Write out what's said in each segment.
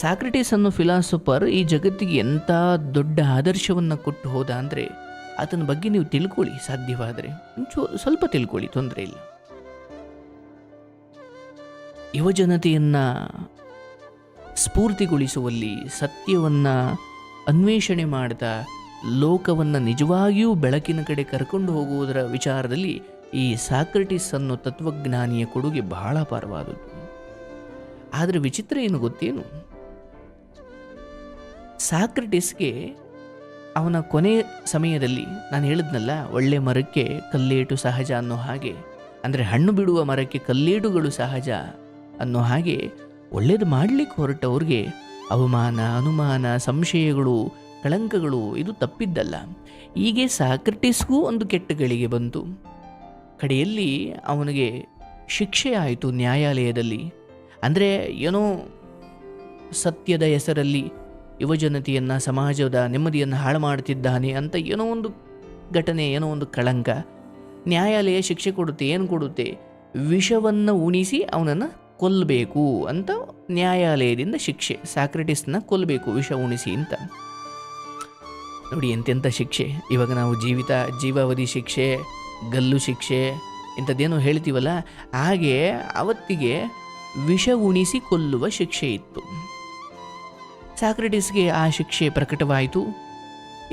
Socrates ಅನ್ನೋ philosopher ಈ ಜಗತ್ತಿಗೆ ಎಂಥ ದೊಡ್ಡ ಆದರ್ಶವನ್ನು ಕೊಟ್ಟು ಹೋದ ಅಂದರೆ ಆತನ ಬಗ್ಗೆ ನೀವು ತಿಳ್ಕೊಳ್ಳಿ, ಸಾಧ್ಯವಾದರೆ. ಸ್ವಲ್ಪ ತಿಳ್ಕೊಳ್ಳಿ, ತೊಂದರೆ ಇಲ್ಲ. ಯುವಜನತೆಯನ್ನು ಸ್ಫೂರ್ತಿಗೊಳಿಸುವಲ್ಲಿ ಸತ್ಯವನ್ನು ಅನ್ವೇಷಣೆ ಮಾಡಿದ ಲೋಕವನ್ನು ನಿಜವಾಗಿಯೂ ಬೆಳಕಿನ ಕಡೆ ಕರ್ಕೊಂಡು ಹೋಗುವುದರ ವಿಚಾರದಲ್ಲಿ ಈ ಸಾಕ್ರೆಟಿಸ್ ಅನ್ನೋ ತತ್ವಜ್ಞಾನಿಯ ಕೊಡುಗೆ ಬಹಳ ಪಾರವಾದದ್ದು. ಆದರೆ ವಿಚಿತ್ರ ಏನು ಗೊತ್ತೇನು? ಸಾಕ್ರೆಟಿಸ್ಗೆ ಅವನ ಕೊನೆ ಸಮಯದಲ್ಲಿ ನಾನು ಹೇಳಿದ್ನಲ್ಲ, ಒಳ್ಳೆ ಮರಕ್ಕೆ ಕಲ್ಲೇಟು ಸಹಜ ಅನ್ನೋ ಹಾಗೆ. ಅಂದರೆ ಹಣ್ಣು ಬಿಡುವ ಮರಕ್ಕೆ ಕಲ್ಲೇಟುಗಳು ಸಹಜ ಅನ್ನೋ ಹಾಗೆ ಒಳ್ಳೇದು ಮಾಡಲಿಕ್ಕೆ ಹೊರಟವ್ರಿಗೆ ಅವಮಾನ, ಅನುಮಾನ, ಸಂಶಯಗಳು, ಕಳಂಕಗಳು ಇದು ತಪ್ಪಿದ್ದಲ್ಲ. ಹೀಗೆ ಸಾಕ್ರೆಟಿಸ್ಗೂ ಒಂದು ಕೆಟ್ಟ ಗಳಿಗೆ ಬಂತು. ಕಡೆಯಲ್ಲಿ ಅವನಿಗೆ ಶಿಕ್ಷೆ ಆಯಿತು ನ್ಯಾಯಾಲಯದಲ್ಲಿ. ಅಂದರೆ ಏನೋ ಸತ್ಯದ ಹೆಸರಲ್ಲಿ ಯುವಜನತೆಯನ್ನು, ಸಮಾಜದ ನೆಮ್ಮದಿಯನ್ನು ಹಾಳು ಮಾಡುತ್ತಿದ್ದಾನೆ ಅಂತ ಏನೋ ಒಂದು ಘಟನೆ, ಏನೋ ಒಂದು ಕಳಂಕ. ನ್ಯಾಯಾಲಯ ಶಿಕ್ಷೆ ಕೊಡುತ್ತೆ, ಏನು ಕೊಡುತ್ತೆ? ವಿಷವನ್ನು ಉಣಿಸಿ ಅವನನ್ನು ಕೊಲ್ಲಬೇಕು ಅಂತ ನ್ಯಾಯಾಲಯದಿಂದ ಶಿಕ್ಷೆ ಸಾಕ್ರೆಟಿಸ್ನ ಕೊಲ್ಲಬೇಕು ವಿಷ ಉಣಿಸಿ ಅಂತ. ನೋಡಿ ಎಂತೆಂಥ ಶಿಕ್ಷೆ. ಇವಾಗ ನಾವು ಜೀವಿತ, ಜೀವಾವಧಿ ಶಿಕ್ಷೆ, ಗಲ್ಲು ಶಿಕ್ಷೆ, ಇಂಥದ್ದೇನೋ ಹೇಳ್ತೀವಲ್ಲ? ಹಾಗೆ ಅವತ್ತಿಗೆ ವಿಷ ಉಣಿಸಿ ಕೊಲ್ಲುವ ಶಿಕ್ಷೆ ಇತ್ತು. ಸಾಕ್ರೆಟಿಸ್ಗೆ ಆ ಶಿಕ್ಷೆ ಪ್ರಕಟವಾಯಿತು.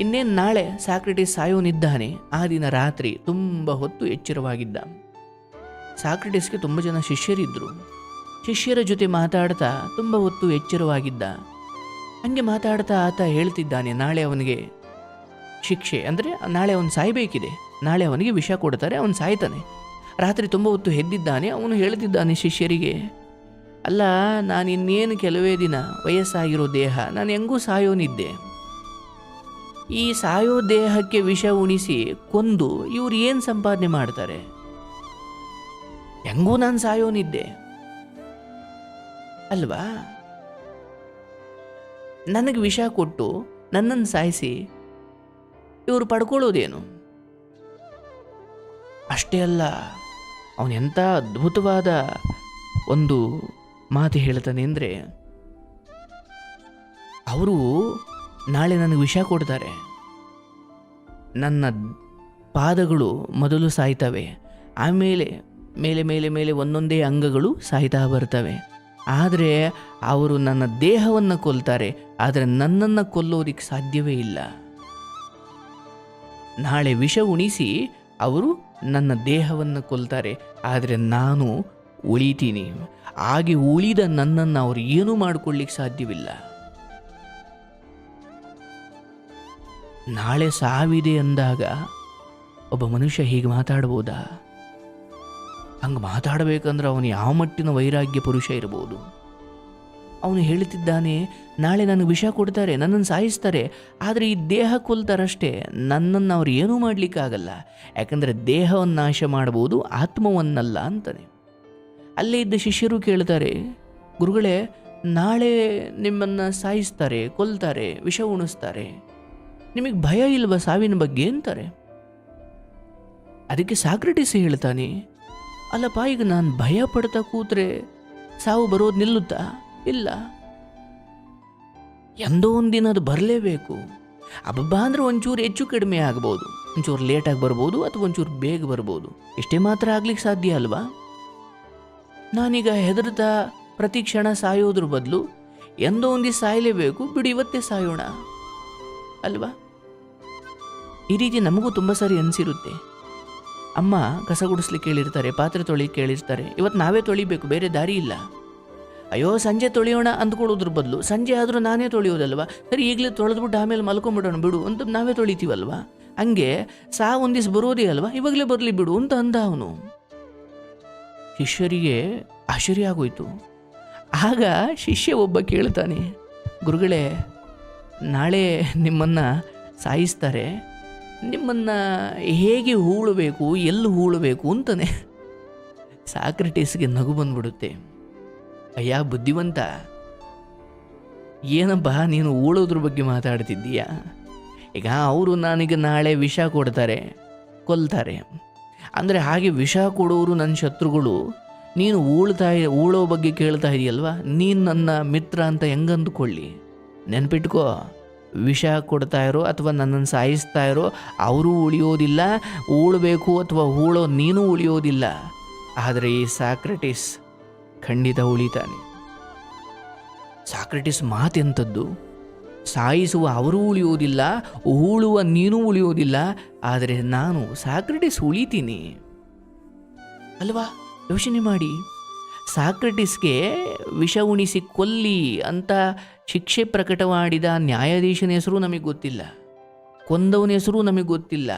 ಇನ್ನೇನು ನಾಳೆ ಸಾಕ್ರೆಟಿಸ್ ಸಾಯೋನಿದ್ದಾನೆ ಆ ದಿನ ರಾತ್ರಿ ತುಂಬ ಹೊತ್ತು ಎಚ್ಚರವಾಗಿದ್ದ. ಸಾಕ್ರೆಟಿಸ್ಗೆ ತುಂಬ ಜನ ಶಿಷ್ಯರಿದ್ದರು ಶಿಷ್ಯರ ಜೊತೆ ಮಾತಾಡ್ತಾ ತುಂಬ ಹೊತ್ತು ಎಚ್ಚರವಾಗಿದ್ದ. ಹಂಗೆ ಮಾತಾಡ್ತಾ ಆತ ಹೇಳ್ತಿದ್ದಾನೆ, ನಾಳೆ ಅವನಿಗೆ ಶಿಕ್ಷೆ. ಅಂದರೆ ನಾಳೆ ಅವನು ಸಾಯಬೇಕಿದೆ. ನಾಳೆ ಅವನಿಗೆ ವಿಷ ಕೊಡ್ತಾರೆ, ಅವನು ಸಾಯ್ತಾನೆ. ರಾತ್ರಿ ತುಂಬ ಹೊತ್ತು ಎದ್ದಿದ್ದಾನೆ ಅವನು ಹೇಳ್ತಿದ್ದಾನೆ ಶಿಷ್ಯರಿಗೆ ಅಲ್ಲ, ನಾನು ಇನ್ನೇನು ಕೆಲವೇ ದಿನ ವಯಸ್ಸಾಗಿರೋ ದೇಹ, ನಾನು ಹೆಂಗೂ ಸಾಯೋನಿದ್ದೆ. ಈ ಸಾಯೋ ದೇಹಕ್ಕೆ ವಿಷ ಉಣಿಸಿ ಕೊಂದು ಇವ್ರು ಏನು ಸಂಪಾದನೆ ಮಾಡ್ತಾರೆ? ಹೆಂಗೂ ನಾನು ಸಾಯೋನಿದ್ದೆ. ಅಲ್ವಾ? ನನಗೆ ವಿಷ ಕೊಟ್ಟು ನನ್ನನ್ನು ಸಾಯಿಸಿ ಇವರು ಪಡ್ಕೊಳ್ಳೋದೇನು? ಅಷ್ಟೇ ಅಲ್ಲ ಅವನೆಂಥ ಅದ್ಭುತವಾದ ಒಂದು ಮಾತು ಹೇಳ್ತಾನೆ ಅಂದರೆ, ಅವರು ನಾಳೆ ನನಗೆ ವಿಷ ಕೊಡ್ತಾರೆ. ನನ್ನ ಪಾದಗಳು ಮೊದಲು ಸಾಯ್ತವೆ. ಆಮೇಲೆ, ಮೇಲೆ ಮೇಲೆ ಮೇಲೆ ಒಂದೊಂದೇ ಅಂಗಗಳು ಸಾಯ್ತಾ ಬರ್ತವೆ. ಆದರೆ ಅವರು ನನ್ನ ದೇಹವನ್ನು ಕೊಲ್ತಾರೆ. ಆದರೆ ನನ್ನನ್ನು ಕೊಲ್ಲೋದಿಕ್ಕೆ ಸಾಧ್ಯವೇ ಇಲ್ಲ. ನಾಳೆ ವಿಷ ಉಣಿಸಿ ಅವರು ನನ್ನ ದೇಹವನ್ನು ಕೊಲ್ತಾರೆ. ಆದರೆ ನಾನು ಉಳಿತೀನಿ. ಹಾಗೆ ಉಳಿದ ನನ್ನನ್ನು ಅವರು ಏನೂ ಮಾಡ್ಕೊಳ್ಳಿಕ್ಕೆ ಸಾಧ್ಯವಿಲ್ಲ. ನಾಳೆ ಸಾವಿದೆ ಅಂದಾಗ ಒಬ್ಬ ಮನುಷ್ಯ ಹೀಗೆ ಮಾತಾಡ್ಬೋದಾ? ಹಂಗೆ ಮಾತಾಡಬೇಕಂದ್ರೆ ಅವನು ಯಾವ ಮಟ್ಟಿನ ವೈರಾಗ್ಯ ಪುರುಷ ಇರಬಹುದು ಅವನು ಹೇಳ್ತಿದ್ದಾನೆ, ನಾಳೆ ನನಗೆ ವಿಷ ಕೊಡ್ತಾರೆ, ನನ್ನನ್ನು ಸಾಯಿಸ್ತಾರೆ, ಆದರೆ ಈ ದೇಹ ಕೊಲ್ತಾರಷ್ಟೇ, ನನ್ನನ್ನು ಅವ್ರು ಏನೂ ಮಾಡಲಿಕ್ಕಾಗಲ್ಲ. ಯಾಕಂದರೆ ದೇಹವನ್ನು ನಾಶ ಮಾಡ್ಬೋದು, ಆತ್ಮವನ್ನಲ್ಲ ಅಂತಾನೆ. ಅಲ್ಲೇ ಇದ್ದ ಶಿಷ್ಯರು ಕೇಳ್ತಾರೆ, ಗುರುಗಳೇ, ನಾಳೆ ನಿಮ್ಮನ್ನು ಸಾಯಿಸ್ತಾರೆ, ಕೊಲ್ತಾರೆ, ವಿಷ ಉಣಿಸ್ತಾರೆ. ನಿಮಗೆ ಭಯ ಇಲ್ವಾ ಸಾವಿನ ಬಗ್ಗೆ? ಅಂತಾರೆ. ಅದಕ್ಕೆ ಸಾಕ್ರೆಟಿಸ್ ಹೇಳ್ತಾನೆ, ಅಲ್ಲಪ್ಪ, ಈಗ ನಾನು ಭಯ ಪಡ್ತಾ ಕೂತ್ರೆ ಸಾವು ಬರೋದು ನಿಲ್ಲುತ್ತಾ? ಇಲ್ಲ. ಎಂದೋ ಒಂದಿನ ಅದು ಬರಲೇಬೇಕು. ಅಬ್ಬಬ್ಬ, ಅಂದರೆ ಒಂಚೂರು ಹೆಚ್ಚು ಕಡಿಮೆ ಆಗ್ಬೋದು. ಒಂಚೂರು ಲೇಟಾಗಿ ಬರ್ಬೋದು ಅಥವಾ ಒಂಚೂರು ಬೇಗ ಬರ್ಬೋದು. ಇಷ್ಟೇ ಮಾತ್ರ ಆಗ್ಲಿಕ್ಕೆ ಸಾಧ್ಯ ಅಲ್ವಾ? ನಾನೀಗ ಹೆದರ್ತಾ ಪ್ರತಿ ಕ್ಷಣ ಸಾಯೋದ್ರ ಬದಲು ಎಂದೋ ಒಂದಿ ಸಾಯಲೇಬೇಕು, ಬಿಡು ಇವತ್ತೇ ಸಾಯೋಣ. ಅಲ್ವಾ? ಈ ರೀತಿ ನಮಗೂ ತುಂಬ ಸಾರಿ ಅನಿಸಿರುತ್ತೆ. ಅಮ್ಮ ಕಸ ಗುಡಿಸ್ಲಿಕ್ಕೆ ಕೇಳಿರ್ತಾರೆ, ಪಾತ್ರೆ ತೊಳಿ ಕೇಳಿರ್ತಾರೆ. ಇವತ್ತು ನಾವೇ ತೊಳಿಬೇಕು, ಬೇರೆ ದಾರಿ ಇಲ್ಲ. ಅಯ್ಯೋ, ಸಂಜೆ ತೊಳೆಯೋಣ ಅಂದ್ಕೊಳ್ಳೋದ್ರ ಬದಲು, ಸಂಜೆ ಆದರೂ ನಾನೇ ತೊಳೆಯೋದಲ್ವಾ? ಸರಿ, ಈಗಲೇ ತೊಳೆದ್ಬಿಟ್ಟು ಆಮೇಲೆ ಮಲ್ಕೊಂಬಿಡೋಣ, ಬಿಡು ಅಂತ ನಾವೇ ತೊಳಿತೀವಲ್ವಾ? ಹಂಗೆ ಸಾ ಒಂದಿವ್ಸ ಬರೋದೇ ಅಲ್ವಾ? ಇವಾಗಲೇ ಬರಲಿ ಬಿಡು ಅಂತ ಅಂದ ಅವನು. ಶಿಷ್ಯರಿಗೆ ಆಶ್ಚರ್ಯ ಆಗೋಯಿತು. ಆಗ ಶಿಷ್ಯ ಒಬ್ಬ ಕೇಳ್ತಾನೆ ಗುರುಗಳೇ, ನಾಳೆ ನಿಮ್ಮನ್ನು ಸಾಯಿಸ್ತಾರೆ. ನಿಮ್ಮನ್ನು ಹೇಗೆ ಹೂಳಬೇಕು, ಎಲ್ಲಿ ಹೂಳಬೇಕು? ಅಂತಾನೆ. ಸಾಕ್ರೆಟಿಸ್ಗೆ ನಗು ಬಂದ್ಬಿಡುತ್ತೆ. ಅಯ್ಯ, ಬುದ್ಧಿವಂತ, ಏನಪ್ಪ ನೀನು ಹೂಳೋದ್ರ ಬಗ್ಗೆ ಮಾತಾಡ್ತಿದ್ದೀಯಾ? ಈಗ ಅವರು ನನಗೆ ನಾಳೆ ವಿಷ ಕೊಡ್ತಾರೆ, ಕೊಲ್ತಾರೆ. ಅಂದರೆ ಹಾಗೆ ವಿಷ ಕೊಡೋರು ನನ್ನ ಶತ್ರುಗಳು. ನೀನು ಊಳ್ತಾ ಊಳೋ ಬಗ್ಗೆ ಕೇಳ್ತಾ ಇದೆಯಲ್ವಾ? ನೀನು ನನ್ನ ಮಿತ್ರ ಅಂತ ಹೆಂಗಂದುಕೊಳ್ಳಿ? ನೆನ್ಪಿಟ್ಕೋ, ವಿಷ ಕೊಡ್ತಾ ಇರೋ ಅಥವಾ ನನ್ನನ್ನು ಸಾಯಿಸ್ತಾ ಇರೋ ಅವರು ಉಳಿಯೋದಿಲ್ಲ, ಉಳಬೇಕು ಅಥವಾ ಹೂಳೋ ನೀನು ಉಳಿಯೋದಿಲ್ಲ. ಆದರೆ ಈ ಸಾಕ್ರೆಟಿಸ್ ಖಂಡಿತ ಉಳಿತಾನೆ. ಸಾಕ್ರೆಟಿಸ್ ಮಾತೆಂಥದ್ದು ಸಾಯಿಸುವ ಅವರೂ ಉಳಿಯೋದಿಲ್ಲ ಉಳುವ ನೀನು ಉಳಿಯೋದಿಲ್ಲ ಆದರೆ ನಾನು ಸಾಕ್ರೆಟಿಸ್ ಉಳಿತೀನಿ. ಅಲ್ವಾ? ಯೋಚನೆ ಮಾಡಿ. ಸಾಕ್ರೆಟಿಸ್ಗೆ ವಿಷ ಉಣಿಸಿ ಕೊಲ್ಲಿ ಅಂತ ಶಿಕ್ಷೆ ಪ್ರಕಟ ಮಾಡಿದ ನ್ಯಾಯಾಧೀಶನ ಹೆಸರು ನಮಗೆ ಗೊತ್ತಿಲ್ಲ. ಕೊಂದವನ ಹೆಸರು ನಮಗೆ ಗೊತ್ತಿಲ್ಲ.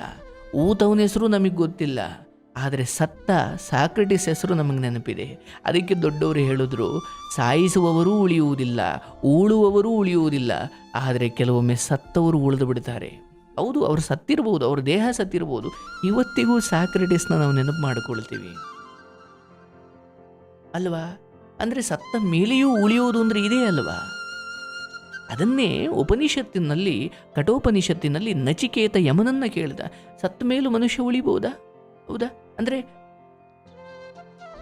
ಊತವನ ಹೆಸರು ನಮಗೆ ಗೊತ್ತಿಲ್ಲ. ಆದರೆ ಸತ್ತ ಸಾಕ್ರೆಟಿಸ್ ಹೆಸರು ನಮಗೆ ನೆನಪಿದೆ. ಅದಕ್ಕೆ ದೊಡ್ಡವರು ಹೇಳಿದ್ರು, ಸಾಯಿಸುವವರೂ ಉಳಿಯುವುದಿಲ್ಲ, ಉಳುವವರೂ ಉಳಿಯುವುದಿಲ್ಲ, ಆದರೆ ಕೆಲವೊಮ್ಮೆ ಸತ್ತವರು ಉಳಿದು ಬಿಡ್ತಾರೆ. ಹೌದು, ಅವರು ಸತ್ತಿರ್ಬೋದು, ಅವ್ರ ದೇಹ ಸತ್ತಿರ್ಬೋದು. ಇವತ್ತಿಗೂ ಸಾಕ್ರೆಟಿಸ್ನ ನಾವು ನೆನಪು ಮಾಡಿಕೊಳ್ತೀವಿ. ಅಲ್ವಾ? ಅಂದರೆ ಸತ್ತ ಮೇಲೆಯೂ ಉಳಿಯುವುದು ಅಂದರೆ ಇದೇ ಅಲ್ವಾ? ಅದನ್ನೇ ಉಪನಿಷತ್ತಿನಲ್ಲಿ, ಕಠೋಪನಿಷತ್ತಿನಲ್ಲಿ ನಚಿಕೇತ ಯಮನನ್ನ ಕೇಳಿದ. ಸತ್ತ ಮೇಲೂ ಮನುಷ್ಯ ಉಳಿಬಹುದಾ ಹೌದಾ? ಅಂದರೆ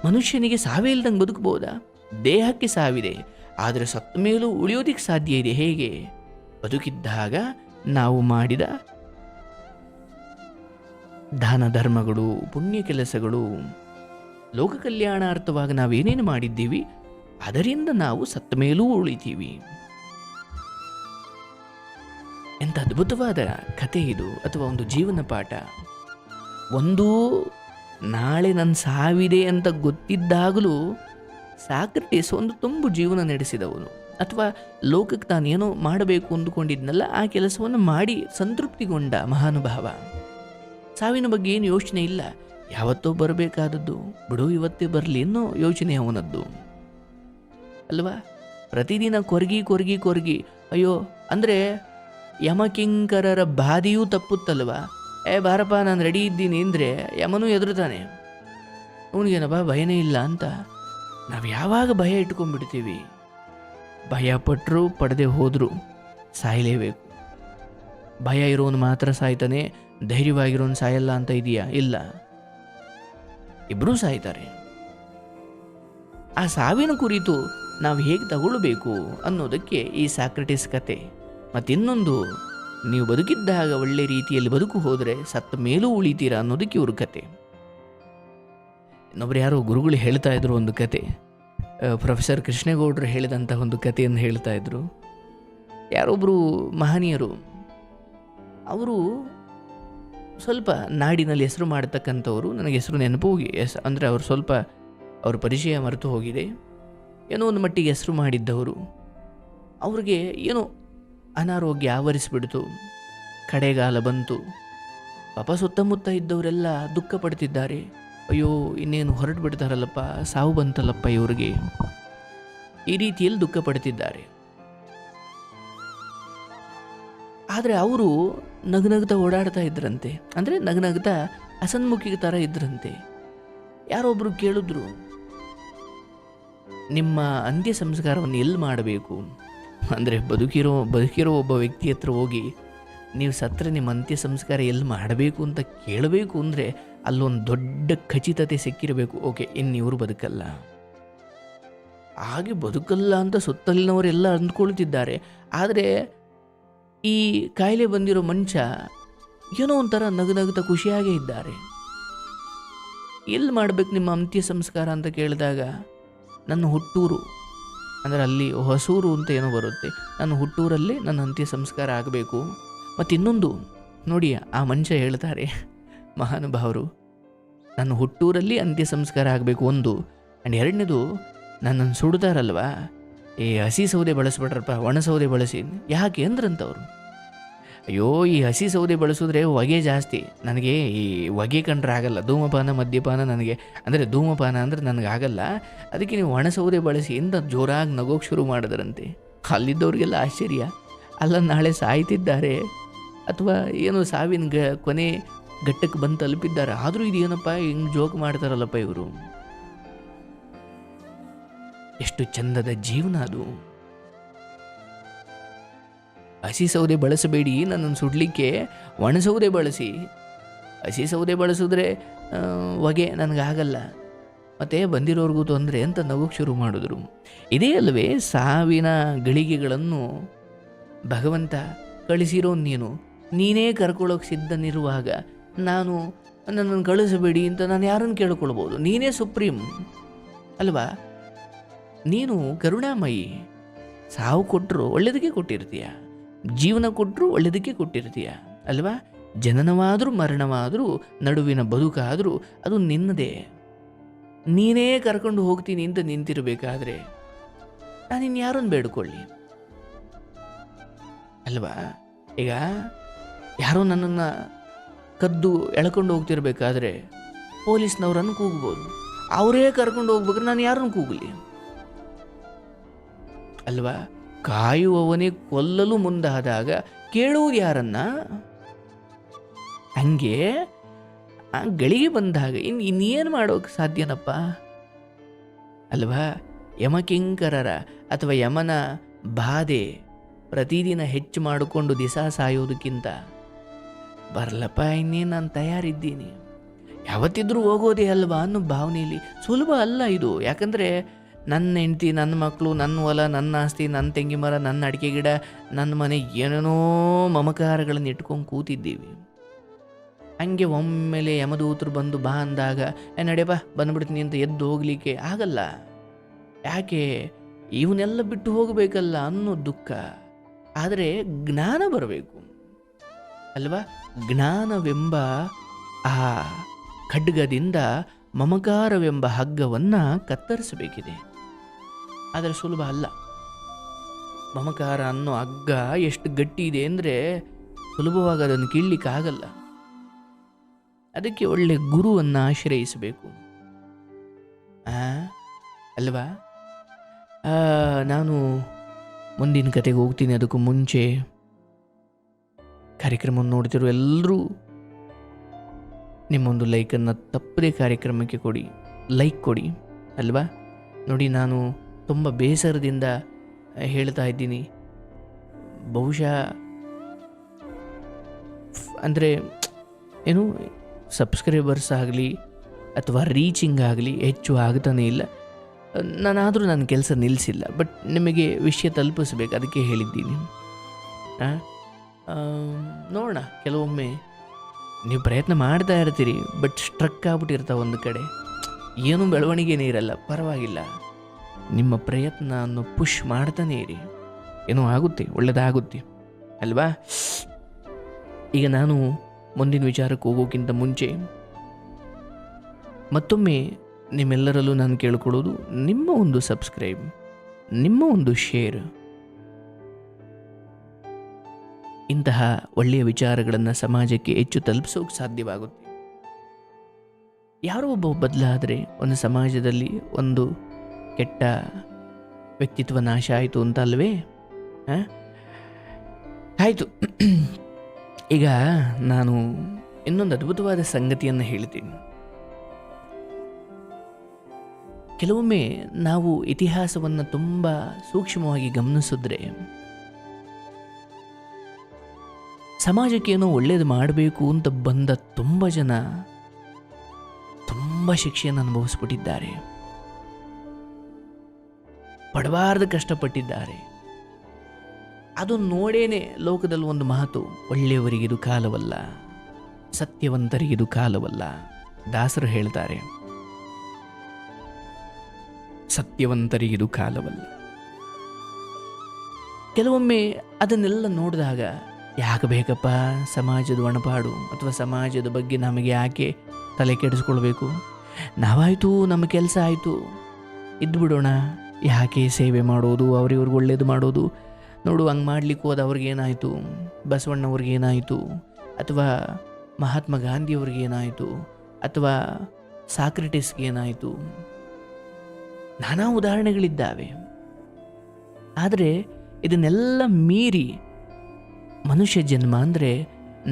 ಮನುಷ್ಯನಿಗೆ ಸಾವೇ ಇಲ್ದಂಗೆ ಬದುಕಬಹುದಾ? ದೇಹಕ್ಕೆ ಸಾವಿದೆ, ಆದರೆ ಸತ್ತ ಮೇಲೂ ಉಳಿಯೋದಿಕ್ಕೆ ಸಾಧ್ಯ ಇದೆ, ಹೇಗೆ? ಬದುಕಿದ್ದಾಗ ನಾವು ಮಾಡಿದ ದಾನ ಧರ್ಮಗಳು, ಪುಣ್ಯ ಕೆಲಸಗಳು, ಲೋಕ ಕಲ್ಯಾಣಾರ್ಥವಾಗಿ ನಾವೇನೇನು ಮಾಡಿದ್ದೀವಿ, ಅದರಿಂದ ನಾವು ಸತ್ತ ಮೇಲೂ ಉಳಿತೀವಿ. ಎಂಥ ಅದ್ಭುತವಾದ ಕಥೆ ಇದು, ಅಥವಾ ಒಂದು ಜೀವನ ಪಾಠ. ಒಂದು ನಾಳೆ ನನ್ನ ಸಾವಿದೆ ಅಂತ ಗೊತ್ತಿದ್ದಾಗಲೂ ಸಾಕ್ರಟೀಸ್ ಒಂದು ತುಂಬು ಜೀವನ ನಡೆಸಿದವನು. ಅಥವಾ ಲೋಕಕ್ಕೆ ತಾನೇನೋ ಮಾಡಬೇಕು ಅಂದುಕೊಂಡಿದ್ನಲ್ಲ, ಆ ಕೆಲಸವನ್ನು ಮಾಡಿ ಸಂತೃಪ್ತಿಗೊಂಡ ಮಹಾನುಭಾವ. ಸಾವಿನ ಬಗ್ಗೆ ಏನು ಯೋಚನೆ ಇಲ್ಲ. ಯಾವತ್ತೋ ಬರಬೇಕಾದದ್ದು. ಬಿಡು, ಇವತ್ತೇ ಬರಲಿ ಅನ್ನೋ ಯೋಚನೆ ಅವನದ್ದು. ಅಲ್ವಾ? ಪ್ರತಿದಿನ ಕೊರಗಿ ಕೊರಗಿ ಕೊರಗಿ. ಅಯ್ಯೋ, ಅಂದರೆ ಯಮಕಿಂಕರರ ಬಾದಿಯೂ ತಪ್ಪುತ್ತಲ್ವಾ? ಏ, ಬಾರಪ್ಪ, ನಾನು ರೆಡಿ ಇದ್ದೀನಿ ಅಂದರೆ ಯಮನೂ ಎದುರುತಾನೆ ಅವನಿಗೇನಪ್ಪ, ಭಯನೇ ಇಲ್ಲ ಅಂತ. ನಾವು ಯಾವಾಗ ಭಯ ಇಟ್ಕೊಂಡ್ಬಿಡ್ತೀವಿ? ಭಯ ಪಟ್ಟರು ಪಡೆದೇ ಹೋದರೂ, ಸಾಯಲೇಬೇಕು. ಭಯ ಇರೋನು ಮಾತ್ರ ಸಾಯ್ತಾನೆ, ಧೈರ್ಯವಾಗಿರೋನು ಸಾಯಲ್ಲ ಅಂತ ಇದೆಯಾ ಇಲ್ಲ. ಇಬ್ಬರೂ ಸಾಯ್ತಾರೆ. ಆ ಸಾವಿನ ಕುರಿತು ನಾವು ಹೇಗೆ ತಗೊಳ್ಬೇಕು ಅನ್ನೋದಕ್ಕೆ ಈ ಸಾಕ್ರೆಟಿಸ್ ಕತೆ. ಮತ್ತಿನ್ನೊಂದು ನೀವು ಬದುಕಿದ್ದಾಗ ಒಳ್ಳೆ ರೀತಿಯಲ್ಲಿ ಬದುಕು ಹೋದರೆ ಸತ್ತ ಮೇಲೂ ಉಳಿತೀರಾ ಅನ್ನೋದಕ್ಕೆ ಇವ್ರ ಕತೆ. ಇನ್ನೊಬ್ರು ಯಾರೋ ಗುರುಗಳು ಹೇಳ್ತಾ ಇದ್ರು ಒಂದು ಕತೆ. ಪ್ರೊಫೆಸರ್ ಕೃಷ್ಣೇಗೌಡರು ಹೇಳಿದಂಥ ಒಂದು ಕಥೆಯನ್ನು ಹೇಳ್ತಾ ಇದ್ರು. ಯಾರೊಬ್ಬರು ಮಹನೀಯರು, ಅವರು ಸ್ವಲ್ಪ ನಾಡಿನಲ್ಲಿ ಹೆಸರು ಮಾಡತಕ್ಕಂಥವ್ರು, ನನಗೆ ಹೆಸರು ನೆನಪು ಹೋಗಿ ಎಸ್ ಅಂದರೆ ಅವರು ಸ್ವಲ್ಪ ಅವ್ರ ಪರಿಚಯ ಮರೆತು ಹೋಗಿದೆ. ಏನೋ ಒಂದು ಮಟ್ಟಿಗೆ ಹೆಸರು ಮಾಡಿದ್ದವರು. ಅವ್ರಿಗೆ ಏನೋ ಅನಾರೋಗ್ಯ ಆವರಿಸಿಬಿಡ್ತು. ಕಡೆಗಾಲ ಬಂತು. ಪಾಪ ಸುತ್ತಮುತ್ತ ಇದ್ದವರೆಲ್ಲ ದುಃಖ ಪಡ್ತಿದ್ದಾರೆ. ಅಯ್ಯೋ, ಇನ್ನೇನು ಹೊರಟು ಬಿಡ್ತಾರಲ್ಲಪ್ಪ, ಸಾವು ಬಂತಲ್ಲಪ್ಪ ಇವ್ರಿಗೆ. ಈ ರೀತಿಯಲ್ಲಿ ದುಃಖ ಪಡ್ತಿದ್ದಾರೆ. ಆದರೆ ಅವರು ನಗನಗ್ತಾ ಓಡಾಡ್ತಾ ಇದ್ರಂತೆ. ಅಂದರೆ ನಗನಗ್ತಾ ಅಸನ್ಮುಖಿ ಥರ ಇದ್ರಂತೆ. ಯಾರೊಬ್ಬರು ಕೇಳಿದ್ರು, ನಿಮ್ಮ ಅಂತ್ಯ ಸಂಸ್ಕಾರವನ್ನು ಎಲ್ಲಿ ಮಾಡಬೇಕು? ಅಂದರೆ ಬದುಕಿರೋ ಬದುಕಿರೋ ಒಬ್ಬ ವ್ಯಕ್ತಿ ಹತ್ರ ಹೋಗಿ, ನೀವು ಸತ್ತರೆ ನಿಮ್ಮ ಅಂತ್ಯ ಸಂಸ್ಕಾರ ಎಲ್ಲಿ ಮಾಡಬೇಕು ಅಂತ ಕೇಳಬೇಕು ಅಂದರೆ ಅಲ್ಲೊಂದು ದೊಡ್ಡ ಖಚಿತತೆ ಸಿಕ್ಕಿರಬೇಕು. ಓಕೆ ಇನ್ನು ಇವರು ಬದುಕಲ್ಲ. ಹಾಗೆ ಬದುಕಲ್ಲ ಅಂತ ಸುತ್ತಲಿನವರೆಲ್ಲ ಅಂದ್ಕೊಳ್ತಿದ್ದಾರೆ. ಆದರೆ ಈ ಕಾಯಿಲೆ ಬಂದಿರೋ ಮನುಷ್ಯ ಏನೋ ಒಂಥರ ನಗು ನಗುತ್ತಾ ಖುಷಿಯಾಗೇ ಇದ್ದಾರೆ. ಎಲ್ಲಿ ಮಾಡ್ಬೇಕು ನಿಮ್ಮ ಅಂತ್ಯ ಸಂಸ್ಕಾರ ಅಂತ ಕೇಳಿದಾಗ, ನನ್ನ ಹುಟ್ಟೂರು ಅಂದರೆ ಅಲ್ಲಿ ಹೊಸೂರು ಅಂತ ಏನೋ ಬರುತ್ತೆ. ನನ್ನ ಹುಟ್ಟೂರಲ್ಲೇ ನನ್ನ ಅಂತ್ಯ ಸಂಸ್ಕಾರ ಆಗಬೇಕು. ಮತ್ತು ಇನ್ನೊಂದು ನೋಡಿ, ಆ ಮನುಷ್ಯ ಹೇಳ್ತಾರೆ. ಮಹಾನುಭಾವರು ನನ್ನ ಹುಟ್ಟೂರಲ್ಲಿ ಅಂತ್ಯ ಸಂಸ್ಕಾರ ಆಗಬೇಕು ಒಂದು. ಆ್ಯಂಡ್ ಎರಡನೇದು, ನನ್ನನ್ನು ಸುಡ್ತಾರಲ್ವ ಏ, ಹಸಿ ಸೌದೆ ಬಳಸ್ಬಿಟ್ರಪ್ಪ, ಒಣ ಸೌದೆ ಬಳಸಿ. ಯಾಕೆ ಅಂದ್ರಂತವ್ರು? ಅಯ್ಯೋ, ಈ ಹಸಿ ಸೌದೆ ಬಳಸಿದ್ರೆ ಹೊಗೆ ಜಾಸ್ತಿ. ನನಗೆ ಈ ಹೊಗೆ ಕಂಡ್ರೆ ಆಗಲ್ಲ. ಧೂಮಪಾನ, ಮದ್ಯಪಾನ ನನಗೆ, ಅಂದರೆ ಧೂಮಪಾನ ಅಂದರೆ ಆಗಲ್ಲ. ಅದಕ್ಕೆ ನೀವು ಒಣ ಸೌದೆ ಬಳಸಿ ಇಂದ ಜೋರಾಗಿ ನಗೋಕೆ ಶುರು ಮಾಡಿದ್ರಂತೆ. ಅಲ್ಲಿದ್ದವ್ರಿಗೆಲ್ಲ ಆಶ್ಚರ್ಯ. ಅಲ್ಲ, ನಾಳೆ ಸಾಯ್ತಿದ್ದಾರೆ. ಅಥವಾ ಏನು ಸಾವಿನ ಗ, ಕೊನೆ ಘಟ್ಟಕ್ಕೆ ಬಂದು ತಲುಪಿದ್ದಾರೆ. ಆದರೂ ಇದೇನಪ್ಪ, ಹಿಂಗೆ ಜೋಕ್ ಮಾಡ್ತಾರಲ್ಲಪ್ಪ ಇವರು. ಎಷ್ಟು ಚಂದದ ಜೀವನ ಅದು. ಹಸಿ ಸೌದೆ ಬಳಸಬೇಡಿ, ನನ್ನನ್ನು ಸುಡಲಿಕ್ಕೆ ಒಣಸೌದೆ ಬಳಸಿ. ಹಸಿ ಸೌದೆ ಬಳಸಿದ್ರೆ ಹೊಗೆ ನನಗಾಗಲ್ಲ. ಮತ್ತು ಬಂದಿರೋರ್ಗೂ ತೊಂದರೆ ಅಂತ ನಗು ಶುರು ಮಾಡಿದ್ರು. ಇದೇ ಅಲ್ಲವೇ ಸಾವಿನ ಗಳಿಗೆಗಳನ್ನು ಭಗವಂತ ಕಳಿಸಿರೋ ನೀನು. ನೀನೇ ಕರ್ಕೊಳ್ಳೋಕೆ ಸಿದ್ಧನಿರುವಾಗ ನಾನು ನನ್ನನ್ನು ಕಳಿಸಬೇಡಿ ಅಂತ ನಾನು ಯಾರನ್ನು ಕೇಳ್ಕೊಳ್ಬೋದು? ನೀನೇ ಸುಪ್ರೀಂ. ಅಲ್ವಾ? ನೀನು ಕರುಣಾಮಯಿ. ಸಾವು ಕೊಟ್ಟರು ಒಳ್ಳೆಯದಕ್ಕೆ ಕೊಟ್ಟಿರ್ತೀಯ? ಜೀವನ ಕೊಟ್ಟರು ಒಳ್ಳೆಯದಕ್ಕೆ ಕೊಟ್ಟಿರ್ತೀಯ, ಅಲ್ವಾ? ಜನನವಾದರೂ ಮರಣವಾದರೂ ನಡುವಿನ ಬದುಕಾದರೂ ಅದು ನಿನ್ನದೇ. ನೀನೇ ಕರ್ಕೊಂಡು ಹೋಗ್ತೀನಿ ಅಂತ ನಿಂತಿರಬೇಕಾದ್ರೆ ನಾನು ಯಾರನ್ನು ಬೇಡ್ಕೊಳ್ಳಿ? ಅಲ್ವಾ? ಈಗ ಯಾರೋ ನನ್ನನ್ನು ಕದ್ದು ಎಳ್ಕೊಂಡು ಹೋಗ್ತಿರ್ಬೇಕಾದ್ರೆ ಪೊಲೀಸ್ನವ್ರನ್ನು ಕೂಗ್ಬೋದು. ಅವರೇ ಕರ್ಕೊಂಡು ಹೋಗ್ಬೇಕಾದ್ರೆ ನಾನು ಯಾರನ್ನು ಕೂಗಲಿ? ಅಲ್ವಾ? ಕಾಯುವವನೇ ಕೊಲ್ಲಲು ಮುಂದಾದಾಗ ಕೇಳುವುದು ಯಾರನ್ನ? ಹಂಗೆ ಆ ಗಳಿಗೆ ಬಂದಾಗ ಇನ್ನು ಇನ್ನೇನು ಮಾಡೋಕೆ ಸಾಧ್ಯನಪ್ಪ? ಅಲ್ವಾ? ಯಮಕಿಂಕರರ ಅಥವಾ ಯಮನ ಬಾಧೆ ಪ್ರತಿದಿನ ಹೆಚ್ಚು ಮಾಡಿಕೊಂಡು ದಿಸ ಸಾಯೋದಕ್ಕಿಂತ. ಬರಲಪ್ಪ, ಇನ್ನೇನು ನಾನು ತಯಾರಿದ್ದೀನಿ. ಯಾವತ್ತಿದ್ರೂ ಹೋಗೋದೇ ಅಲ್ವಾ ಅನ್ನೋ ಭಾವನೆಯಲ್ಲಿ ಸುಲಭ ಅಲ್ಲ ಇದು. ಯಾಕಂದರೆ ನನ್ನ ಹೆಂಡ್ತಿ, ನನ್ನ ಮಕ್ಕಳು ನನ್ನ ಹೊಲ, ನನ್ನ ಆಸ್ತಿ, ನನ್ನ ತೆಂಗಿ ಮರ, ನನ್ನ ಅಡಿಕೆ ಗಿಡ, ನನ್ನ ಮನೆ ಏನೇನೋ ಮಮಕಾರಗಳನ್ನು ಇಟ್ಕೊಂಡು ಕೂತಿದ್ದೀವಿ. ಹಂಗೆ ಒಮ್ಮೆಲೆ ಯಮದೂತರು ಬಂದು ಬಾ ಅಂದಾಗ, ಏ ಬಾ ಬಂದ್ಬಿಡ್ತೀನಿ ಅಂತ ಎದ್ದು ಹೋಗ್ಲಿಕ್ಕೆ ಆಗಲ್ಲ. ಯಾಕೆ? ಇವನ್ನೆಲ್ಲ ಬಿಟ್ಟು ಹೋಗಬೇಕಲ್ಲ ಅನ್ನೋ ದುಃಖ. ಆದರೆ ಜ್ಞಾನ ಬರಬೇಕು. ಅಲ್ವಾ? ಜ್ಞಾನವೆಂಬ ಆ ಖಡ್ಗದಿಂದ ಮಮಕಾರವೆಂಬ ಹಗ್ಗವನ್ನು ಕತ್ತರಿಸಬೇಕಿದೆ. ಆದರೆ ಸುಲಭ ಅಲ್ಲ. ಮಮಕಾರ ಅನ್ನೋ ಹಗ್ಗ ಎಷ್ಟು ಗಟ್ಟಿ ಇದೆ ಅಂದರೆ ಸುಲಭವಾಗಿ ಅದನ್ನು ಕೀಳ್ಲಿಕ್ಕಾಗಲ್ಲ ಅದಕ್ಕೆ ಒಳ್ಳೆ ಗುರುವನ್ನು ಆಶ್ರಯಿಸಬೇಕು. ಅಲ್ವಾ? ನಾನು ಮುಂದಿನ ಕತೆಗೆ ಹೋಗ್ತೀನಿ. ಅದಕ್ಕೂ ಮುಂಚೆ ಕಾರ್ಯಕ್ರಮವನ್ನು ನೋಡ್ತಿರೋ ಎಲ್ಲರೂ ನಿಮ್ಮೊಂದು ಲೈಕನ್ನು ತಪ್ಪದೇ ಕಾರ್ಯಕ್ರಮಕ್ಕೆ ಕೊಡಿ. ಲೈಕ್ ಕೊಡಿ. ಅಲ್ವಾ? ನೋಡಿ, ನಾನು ತುಂಬ ಬೇಸರದಿಂದ ಹೇಳ್ತಾ ಇದ್ದೀನಿ. ಬಹುಶಃ ಅಂದರೆ, ಏನು ಸಬ್ಸ್ಕ್ರೈಬರ್ಸ್ ಆಗಲಿ, ಅಥವಾ ರೀಚಿಂಗ್ ಆಗಲಿ ಹೆಚ್ಚು ಆಗ್ತಾನೇ ಇಲ್ಲ. ನಾನಾದರೂ ನನ್ನ ಕೆಲಸ ನಿಲ್ಲಿಸಿಲ್ಲ ಬಟ್ ನಿಮಗೆ ವಿಷಯ ತಲುಪಿಸ್ಬೇಕು, ಅದಕ್ಕೆ ಹೇಳಿದ್ದೀನಿ. ನೋಡೋಣ, ಕೆಲವೊಮ್ಮೆ ನೀವು ಪ್ರಯತ್ನ ಮಾಡ್ತಾ ಇರ್ತೀರಿ ಬಟ್ ಸ್ಟ್ರಕ್ ಆಗ್ಬಿಟ್ಟಿರ್ತಾವೆ ಒಂದು ಕಡೆ. ಏನೂ ಬೆಳವಣಿಗೆನೇ ಇರಲ್ಲ, ಪರವಾಗಿಲ್ಲ. ನಿಮ್ಮ ಪ್ರಯತ್ನ ಪುಷ್ ಮಾಡ್ತಾನೇ ಇರಿ. ಏನೋ ಆಗುತ್ತೆ ಒಳ್ಳೆಯದಾಗುತ್ತೆ ಅಲ್ವಾ? ಈಗ ನಾನು ಮುಂದಿನ ವಿಚಾರಕ್ಕೆ ಹೋಗೋಕ್ಕಿಂತ ಮುಂಚೆ ಮತ್ತೊಮ್ಮೆ ನಿಮ್ಮೆಲ್ಲರಲ್ಲೂ ನಾನು ಕೇಳ್ಕೊಳ್ಳೋದು, ನಿಮ್ಮ ಒಂದು ಸಬ್ಸ್ಕ್ರೈಬ್ ನಿಮ್ಮ ಒಂದು ಶೇರ್ ಇಂತಹ ಒಳ್ಳೆಯ ವಿಚಾರಗಳನ್ನು ಸಮಾಜಕ್ಕೆ ಹೆಚ್ಚು ತಲುಪಿಸೋಕೆ ಸಾಧ್ಯವಾಗುತ್ತೆ. ಯಾರೋ ಒಬ್ಬ ಬದಲಾದರೆ ಒಂದು ಸಮಾಜದಲ್ಲಿ ಒಂದು ಕೆಟ್ಟ ವ್ಯಕ್ತಿತ್ವ ನಾಶ ಆಯಿತು ಅಂತ ಅಲ್ವೇ? ಆಯಿತು. ಈಗ ನಾನು ಇನ್ನೊಂದು ಅದ್ಭುತವಾದ ಸಂಗತಿಯನ್ನು ಹೇಳ್ತೀನಿ ಕೆಲವೊಮ್ಮೆ ನಾವು ಇತಿಹಾಸವನ್ನು ತುಂಬ ಸೂಕ್ಷ್ಮವಾಗಿ ಗಮನಿಸಿದ್ರೆ ಸಮಾಜಕ್ಕೆ ಏನೋ ಒಳ್ಳೇದು ಮಾಡಬೇಕು ಅಂತ ಬಂದ ತುಂಬ ಜನ ತುಂಬ ಶಿಕ್ಷೆಯನ್ನು ಅನುಭವಿಸ್ಬಿಟ್ಟಿದ್ದಾರೆ. ಪಡಬಾರ್ದು ಕಷ್ಟಪಟ್ಟಿದ್ದಾರೆ. ಅದು ನೋಡೇನೆ ಲೋಕದಲ್ಲಿ ಒಂದು ಮಾತು ಒಳ್ಳೆಯವರಿಗಿದು ಕಾಲವಲ್ಲ. ಸತ್ಯವಂತರಿಗಿದು ಕಾಲವಲ್ಲ. ದಾಸರು ಹೇಳ್ತಾರೆ ಸತ್ಯವಂತರಿಗಿದು ಕಾಲವಲ್ಲ. ಕೆಲವೊಮ್ಮೆ ಅದನ್ನೆಲ್ಲ ನೋಡಿದಾಗ, ಯಾಕೆ ಬೇಕಪ್ಪ ಸಮಾಜದ ಒಣಪಾಡು ಅಥವಾ ಸಮಾಜದ ಬಗ್ಗೆ ನಮಗೆ ಯಾಕೆ ತಲೆ ಕೆಡಿಸ್ಕೊಳ್ಬೇಕು? ನಾವಾಯಿತು, ನಮ್ಮ ಕೆಲಸ ಆಯಿತು. ಇದ್ದು ಬಿಡೋಣ ಯಾಕೆ ಸೇವೆ ಮಾಡೋದು ಅವ್ರಿವ್ರಿಗೆ ಒಳ್ಳೇದು ಮಾಡೋದು? ನೋಡು, ಹಂಗೆ ಮಾಡ್ಲಿಕ್ಕೆ ಹೋದ ಅವ್ರಿಗೇನಾಯಿತು ಬಸವಣ್ಣವ್ರಿಗೇನಾಯಿತು ಅಥವಾ ಮಹಾತ್ಮ ಗಾಂಧಿಯವ್ರಿಗೇನಾಯಿತು ಅಥವಾ ಸಾಕ್ರೆಟಿಸ್ಗೇನಾಯಿತು ನಾನಾ ಉದಾಹರಣೆಗಳಿದ್ದಾವೆ. ಆದರೆ ಇದನ್ನೆಲ್ಲ ಮೀರಿ ಮನುಷ್ಯ ಜನ್ಮ ಅಂದರೆ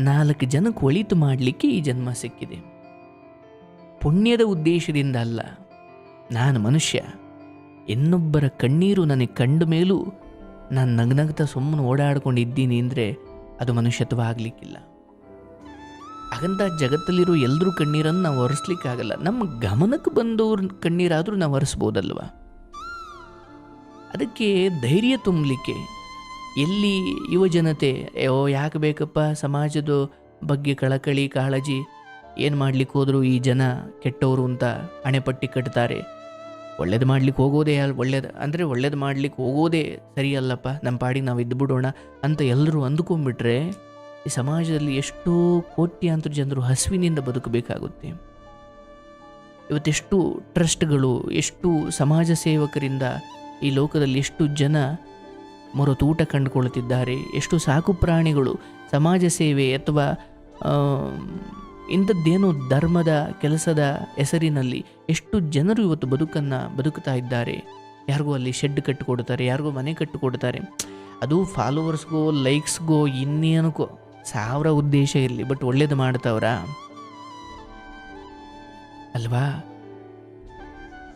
ನಾಲ್ಕು ಜನಕ್ಕೆ ಒಳಿತು ಮಾಡಲಿಕ್ಕೆ ಈ ಜನ್ಮ ಸಿಕ್ಕಿದೆ. ಪುಣ್ಯದ ಉದ್ದೇಶದಿಂದ ಅಲ್ಲ, ನಾನು ಮನುಷ್ಯ. ಇನ್ನೊಬ್ಬರ ಕಣ್ಣೀರು ನನಗೆ ಕಂಡ ಮೇಲೂ ನಾನು ನಗ್ನಗ್ತಾ ಸುಮ್ಮನೆ ಓಡಾಡ್ಕೊಂಡಿದ್ದೀನಿ ಅಂದರೆ ಅದು ಮನುಷ್ಯತ್ವ ಆಗಲಿಕ್ಕಿಲ್ಲ. ಹಾಗಂತ ಜಗತ್ತಲ್ಲಿರೋ ಎಲ್ಲರೂ ಕಣ್ಣೀರನ್ನು ನಾವು ಒರೆಸ್ಲಿಕ್ಕಾಗಲ್ಲ. ನಮ್ಮ ಗಮನಕ್ಕೆ ಬಂದವ್ರ ಕಣ್ಣೀರಾದರೂ ನಾವು ಒರೆಸ್ಬೋದಲ್ವ? ಅದಕ್ಕೆ ಧೈರ್ಯ ತುಂಬಲಿಕ್ಕೆ ಎಲ್ಲಿ ಯುವ ಜನತೆ ಅಯ್ಯೋ ಯಾಕೆ ಬೇಕಪ್ಪ ಸಮಾಜದ ಬಗ್ಗೆ ಕಳಕಳಿ ಕಾಳಜಿ, ಏನು ಮಾಡ್ಲಿಕ್ಕೆ ಹೋದರೂ ಈ ಜನ ಕೆಟ್ಟವರು ಅಂತ ಹಣೆಪಟ್ಟಿ ಕಟ್ತಾರೆ? ಒಳ್ಳೇದು ಮಾಡ್ಲಿಕ್ಕೆ ಹೋಗೋದೇ ಅಲ್ಲ ಒಳ್ಳೇದು, ಅಂದರೆ ಒಳ್ಳೇದು ಮಾಡ್ಲಿಕ್ಕೆ ಹೋಗೋದೇ ಸರಿಯಲ್ಲಪ್ಪ ನಮ್ಮ ಪಾಡಿಗೆ ನಾವು ಇದ್ದು ಬಿಡೋಣ ಅಂತ ಎಲ್ಲರೂ ಅಂದ್ಕೊಂಡ್ಬಿಟ್ರೆ ಈ ಸಮಾಜದಲ್ಲಿ ಎಷ್ಟೋ ಕೋಟ್ಯಾಂತರ ಜನರು ಹಸಿವಿನಿಂದ ಬದುಕಬೇಕಾಗುತ್ತೆ. ಇವತ್ತೆಷ್ಟು ಟ್ರಸ್ಟ್ಗಳು, ಎಷ್ಟು ಸಮಾಜ ಸೇವಕರಿಂದ ಈ ಲೋಕದಲ್ಲಿ ಎಷ್ಟು ಜನ ಮೊರತೂಟ ಕಂಡುಕೊಳ್ಳುತ್ತಿದ್ದಾರೆ ಎಷ್ಟು ಸಾಕು ಪ್ರಾಣಿಗಳು ಸಮಾಜ ಸೇವೆ ಅಥವಾ ಇಂಥದ್ದೇನೋ ಧರ್ಮದ ಕೆಲಸದ ಹೆಸರಿನಲ್ಲಿ ಎಷ್ಟು ಜನರು ಇವತ್ತು ಬದುಕನ್ನು ಬದುಕ್ತಾ ಇದ್ದಾರೆ. ಯಾರಿಗೋ ಅಲ್ಲಿ ಶೆಡ್ ಕಟ್ಟಿಕೊಡ್ತಾರೆ, ಯಾರಿಗೋ ಮನೆ ಕಟ್ಟಿಕೊಡ್ತಾರೆ. ಅದು ಫಾಲೋವರ್ಸ್ಗೋ ಲೈಕ್ಸ್ಗೋ ಇನ್ನೇನಕ್ಕೋ ಸಾವಿರ ಉದ್ದೇಶ ಇರಲಿ ಬಟ್ ಒಳ್ಳೇದು ಮಾಡ್ತಾವ್ರ? ಅಲ್ವಾ?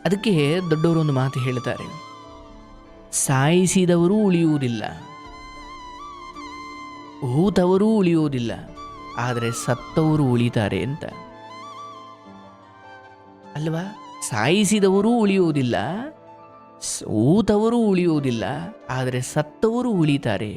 ಅದಕ್ಕೆ ದೊಡ್ಡವರು ಒಂದು ಮಾತು ಹೇಳ್ತಾರೆ. ಸಾಯಿಸಿದವರು ಉಳಿಯುವುದಿಲ್ಲ. ಹೂತವರೂ ಉಳಿಯುವುದಿಲ್ಲ. ಆದರೆ ಸತ್ತವರು ಉಳಿತಾರೆ ಅಂತ. ಅಲ್ವಾ? ಸಾಯಿಸಿದವರು ಉಳಿಯುವುದಿಲ್ಲ ಸೋತವರು ಉಳಿಯುವುದಿಲ್ಲ ಆದರೆ ಸತ್ತವರು ಉಳಿತಾರೆ.